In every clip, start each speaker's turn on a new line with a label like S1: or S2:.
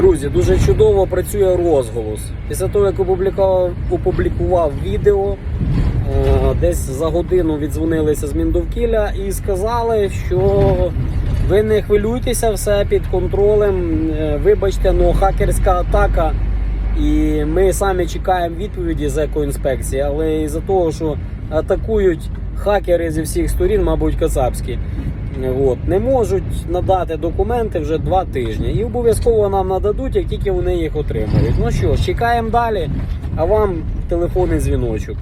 S1: Друзі, дуже чудово працює розголос. Після того, як опублікував, опублікував відео, е, десь за годину віддзвонилися з Міндовкілля і сказали, що ви не хвилюйтеся, все під контролем. Е, Вибачте, ну хакерська атака. І ми самі чекаємо відповіді з екоінспекції, але із-за того, що атакують хакери зі всіх сторін, мабуть, кацапські. От, не можуть надати документи вже два тижні. І обов'язково нам нададуть, як тільки вони їх отримають. Ну що ж, чекаємо далі, а вам телефонний дзвіночок.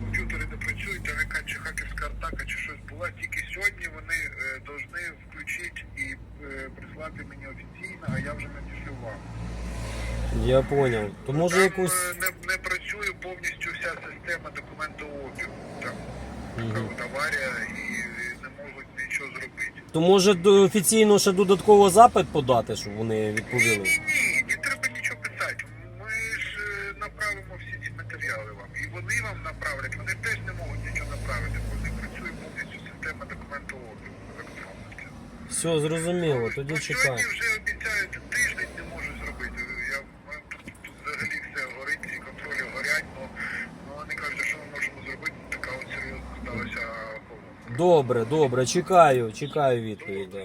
S2: комп'ютери не працюють, ТВК чи хакерська атака, чи щось була. Тільки сьогодні вони е, повинні включити і е, прислати мені офіційно, а я вже надішлю вам.
S1: Я поняв. То може
S2: Там
S1: якусь.
S2: е, не, не працює повністю вся система документообігу. Там така от аварія і не можуть нічого зробити.
S1: То може до- офіційно ще додатково запит подати, щоб вони відповіли.
S2: Ні, ні, не треба нічого писати. Ми ж е, направимо всі ці матеріали вам. І вони вам направлять. Вони теж не можуть нічого направити, бо не працює повністю система документообігу електронності.
S1: Все, зрозуміло, тоді чекаємо.
S2: Сьогодні вже обіцяють тиждень не можуть зробити. Я ну, тут, тут взагалі все горить, всі контролі горять, ну, ну вони кажуть, що ми можемо зробити, така от серйозно сталася помилка.
S1: Добре, добре, чекаю, чекаю відповідь. да.